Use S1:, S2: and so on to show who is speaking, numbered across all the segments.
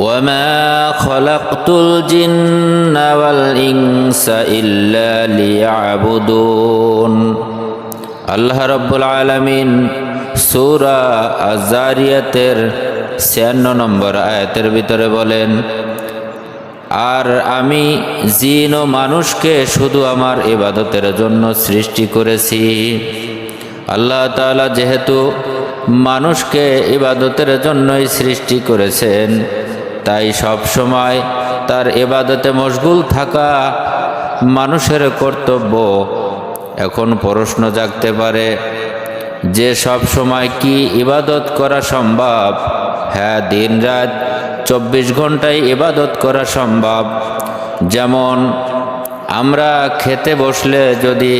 S1: وما خلقت الجن والإنس إلا ليعبدون আল্লাহ রব্বুল আলমিন সূরা আজারিয়াতের ছিয়ান্ন নম্বর আয়াতের ভিতরে বলেন আর আমি জিন ও মানুষকে শুধু আমার ইবাদতের জন্য সৃষ্টি করেছি আল্লাহ তাআলা যেহেতু মানুষকে ইবাদতের জন্যই সৃষ্টি করেছেন তাই সব সময় তার এবাদতে মশগুল থাকা মানুষের কর্তব্য। এখন প্রশ্ন জাগতে পারে, যে সব সময় কি ইবাদত করা সম্ভব? হ্যাঁ দিন রাত চব্বিশ ঘন্টায় ইবাদত করা সম্ভব। যেমন, আমরা খেতে বসলে যদি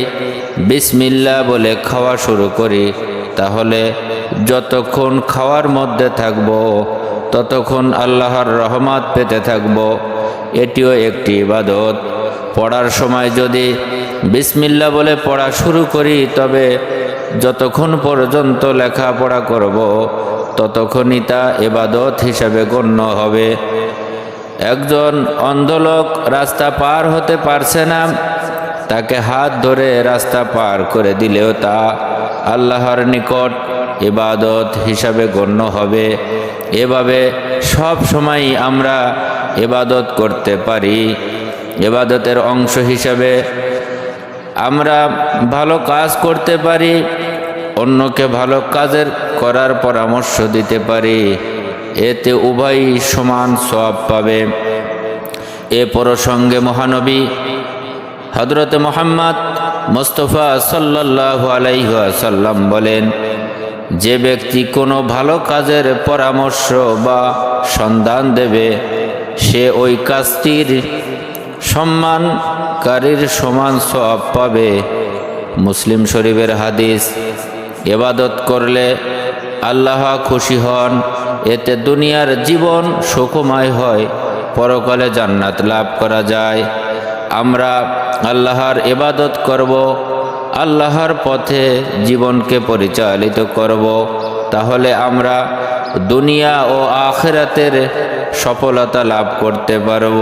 S1: বিসমিল্লা বলে খাওয়া শুরু করি, তাহলে যতক্ষণ খাওয়ার মধ্যে থাকব, ততক্ষণ আল্লাহর রহমত পেতে থাকব। এটিও একটি ইবাদত। পড়ার সময় যদি বিসমিল্লা বলে পড়া শুরু করি, তবে যতক্ষণ পর্যন্ত লেখাপড়া করব, ততক্ষণই তা এবাদত হিসাবে গণ্য হবে। একজন অন্ধলোক রাস্তা পার হতে পারছে না, তাকে হাত ধরে রাস্তা পার করে দিলেও তা আল্লাহর নিকট ইবাদত হিসাবে গণ্য হবে। এভাবে সব সময় আমরা ইবাদত করতে পারি। ইবাদতের অংশ হিসাবে আমরা ভালো কাজ করতে পারি, অন্যকে ভালো কাজের করার পরামর্শ দিতে পারি। এতে উভয়ই সমান সব পাবে। এ প্রসঙ্গে মহানবী হজরত মোহাম্মদ মোস্তফা সাল্লাহ আলাইসাল্লাম বলেন যে ব্যক্তি কোনো ভালো কাজের পরামর্শ বা সন্ধান দেবে, সে ওই কাজটির সম্মানকারীর সমান সব পাবে। মুসলিম শরীফের হাদিস এবাদত করলে আল্লাহ খুশি হন, এতে দুনিয়ার জীবন সুখময় হয়, পরকালে জান্নাত লাভ করা যায়। আমরা আল্লাহর এবাদত করব আল্লাহর পথে জীবনকে পরিচালিত করব তাহলে আমরা দুনিয়া ও আখেরাতের সফলতা লাভ করতে পারব।